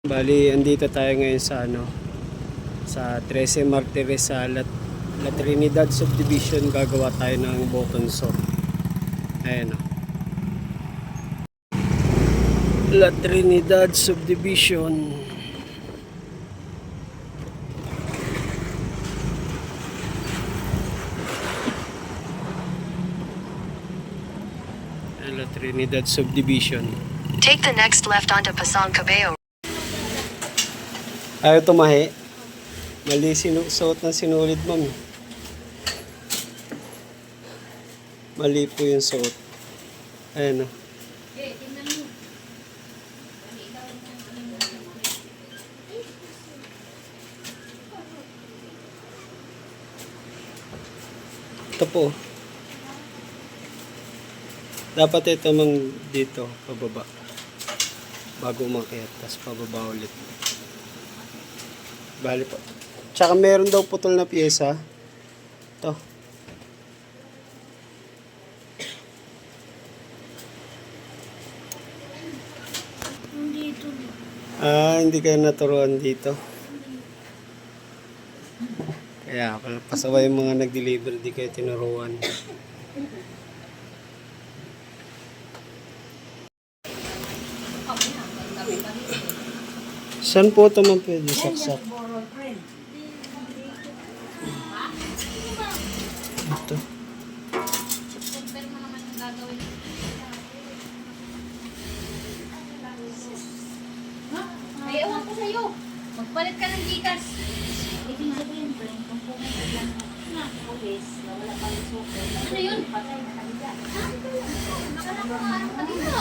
Bali, andito tayo ngayon sa ano sa 13 Martires sa La, La Trinidad Subdivision gagawa tayo ng button saw. Ayan o. La Trinidad Subdivision. La Trinidad Subdivision. Take the next left onto Pasang Cabello. Ayaw tumahi. Mali sinu suot ng sinulid, ma'am. Mali po yung suot. Ayan o. Ito po. Dapat ito mang dito, pababa. Bago umakyat, tapos pababa ulit. Bali po. Tsaka meron daw putol na pyesa. Ito. Nandito. Ah, hindi kayo naturuan dito. Kaya pala pasaway yung mga nag-deliver, di kayo tinuruan. Saan po ito man pwede saksak? Ito. Ay, ewan ko sa'yo. Magpalit ka ng gigas. Ibig sabihin, friend, kung pumunta lang na pulis na wala pang suko. Ano yun? Patay na kanila. Ah, ito yun. Nakala ko nga, ano kanina?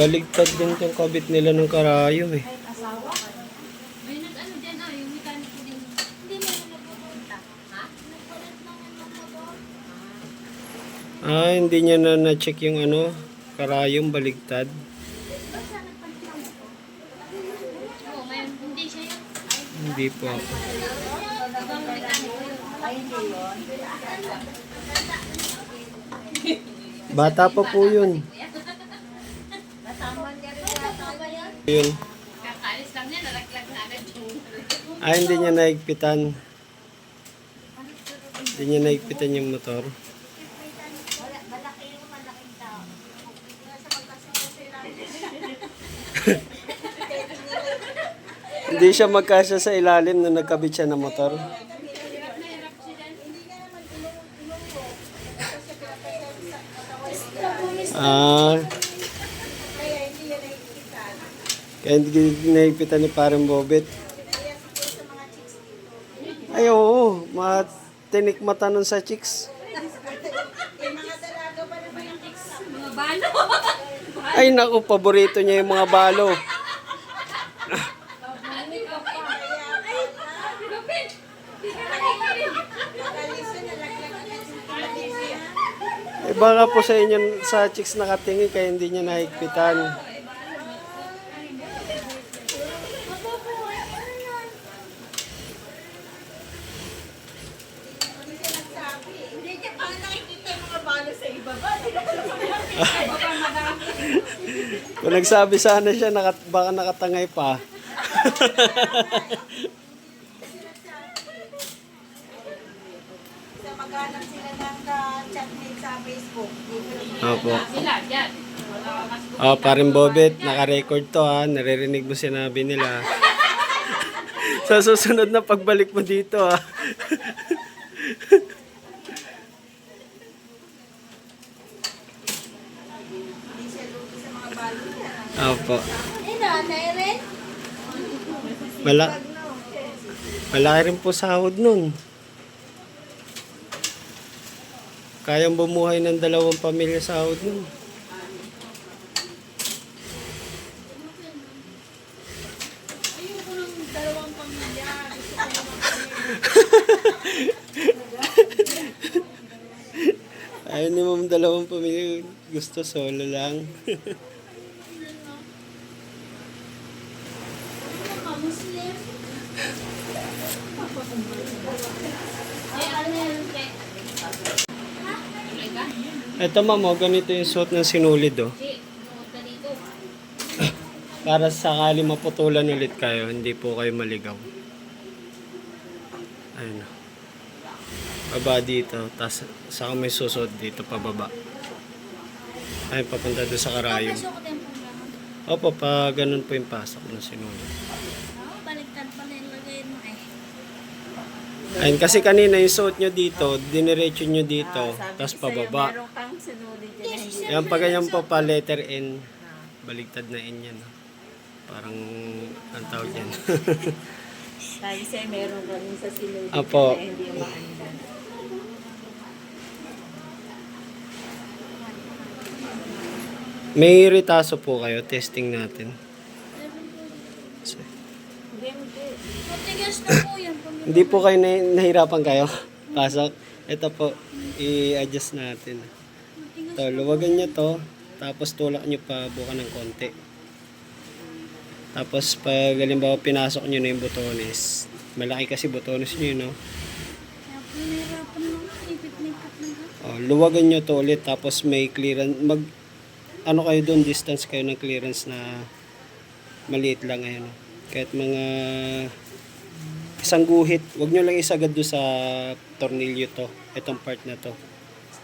Baligtad din yung kabit nila ng karayo eh. Ah. Hindi. Ah, hindi niya na na-check yung ano, karayong baligtad. Hindi po ako. Bata pa po yun. Nasama niya rin yata yun. Yun. Kakaalis lang niya, nalaglag na agad yung... Ah, hindi niya naigpitan. Hindi niya naigpitan yung motor. Yung. Hindi siya magkasya sa ilalim nung nagkabit siya ng motor. Ah. Kaya hindi naigpitan ni parang Bobet. Ay, oo. Matinik mata nun sa chicks. Mga balo. Ay, naku, paborito niya yung mga balo. Eh, baka po sa inyo, sa chicks nakatingin, kaya hindi niya nahigpitan. Hindi niya pa nakikita yung mga balo sa ibaba. Kung nagsabi sana siya, naka, baka nakatangay pa. Sa maghanap sila ng chatmate sa Facebook. Opo. Sila, dyan. Oh, parin Bobet, naka-record to ha. Naririnig mo sinabi nila. sa susunod na pagbalik mo dito ha. Hindi siya lugi sa mga balo niya. Opo. Mala Malaki rin po sahod nun. Kayang bumuhay ng dalawang pamilya sahod nun. Ayaw ni ma'am dalawang pamilya. Gusto solo lang. mga Muslim. Ito ma'am, oh, ganito yung suot ng sinulid oh. Para sakali maputulan ulit kayo, hindi po kayo maligaw. Ayun. oh. Baba dito, tapos saka may susod dito pababa. Ay, papunta doon sa karayom. Opo, pa ganun po yung pasok ng sinulid. Baliktad pala yung lagay mo eh. Ayun, kasi kanina yung suot nyo dito, diniretso nyo dito, Sabi tapos ko sa'yo, pababa. Meron kang sinulid dyan. na hindi. Yan, pag ganyan po pa letter N, baligtad na N yan. oh. Parang, ang tawag yan. Sabi sa'yo, meron ka rin sa sinulid Apo. na hindi maandan. May ritaso po kayo, testing natin. So, Hindi, hindi. Matigas na po yan. pag- Hindi po kayo na, nahirapan kayo. Pasok. Ito po, i-adjust natin. Ito, luwagan nyo to. Tapos tulak nyo pa buka ng konti. Tapos pag halimbawa pinasok nyo na yung botones. Malaki kasi botones nyo, no? Oh, luwagan nyo to ulit. Tapos may clearance. Mag, ano kayo doon, distance kayo ng clearance na maliit lang ngayon. Kahit mga isang guhit, wag nyo lang isagad doon sa tornilyo to, itong part na to.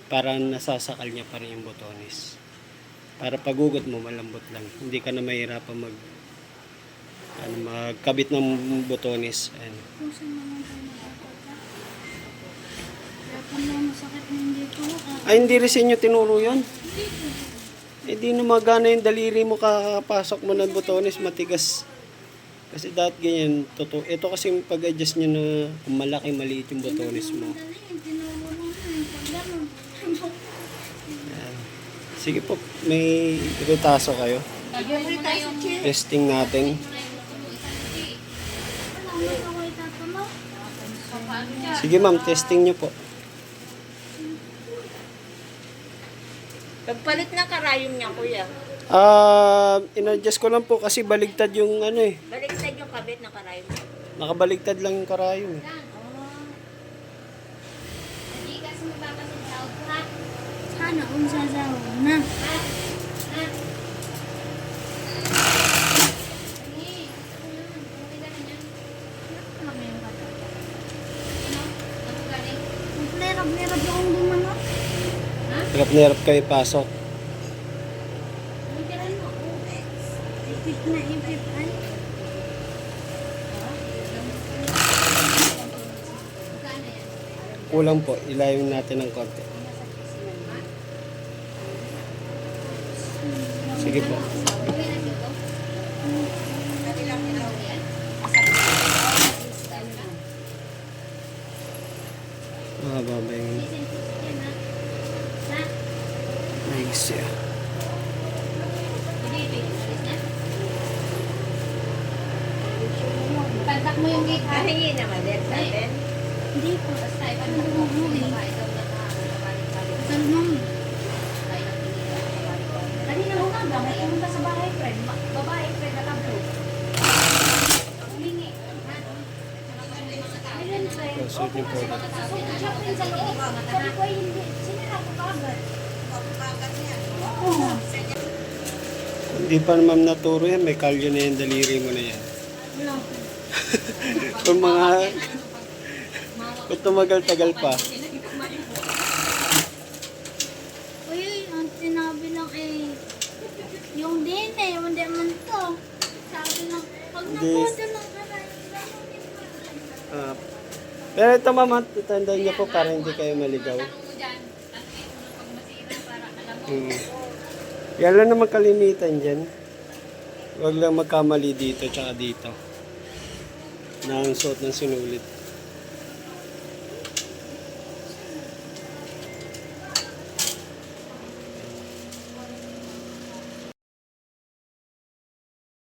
Para nasasakal niya pa rin yung botones. Para pagugot mo, malambot lang. Hindi ka na mahirapan mag ano, magkabit ng botones. Ah, Ay, hindi rin sa inyo tinuro yun. hindi. Eh di na magana yung daliri mo kakapasok mo ng botones, matigas. Kasi dati ganyan, totoo. Ito kasi pag-adjust nyo na kung malaki, maliit yung botones mo. Sige po, may retaso kayo. Testing natin. Sige ma'am, testing nyo po. Pagpalit na karayom niya, kuya. Ah, in-adjust ko lang po kasi baligtad yung ano eh. Baliktad yung kabit na karayom niya. Nakabaligtad lang yung karayom eh. Sana kung sasawa na. Naglerab-lerab yung gumano. Hirap na hirap kayo pasok. Ipit na ipit ay. Kulang po, ilayin natin ng konti. Sige po. Mahaba ba yung legs niya? Pantak mo yung gate ha? Kahingi naman din sa atin. Hindi po. Basta ipantak mo mo eh. Saan mo? Kanina umaga, may pumunta sa bahay friend. Babae friend na kablo. Humingi. Ayun, friend. Oh, suit niyo po. Siya sa loob. Sabi ko, "Ay, hindi. Sinira ko kagad. Oo. Hindi pa naman naturo yan, may kalyo na yung daliri mo na yan. Wala. Kung mga... Kung tumagal-tagal pa. Uy, ang sinabi lang eh, yung din eh, hindi man to. Sabi lang, pag nakodo lang Ah, pero ito mama, tandaan niyo po para hindi kayo maligaw. Hmm. Yan lang naman kalimitan dyan. Huwag lang magkamali dito tsaka dito. Ang suot ng sinulit.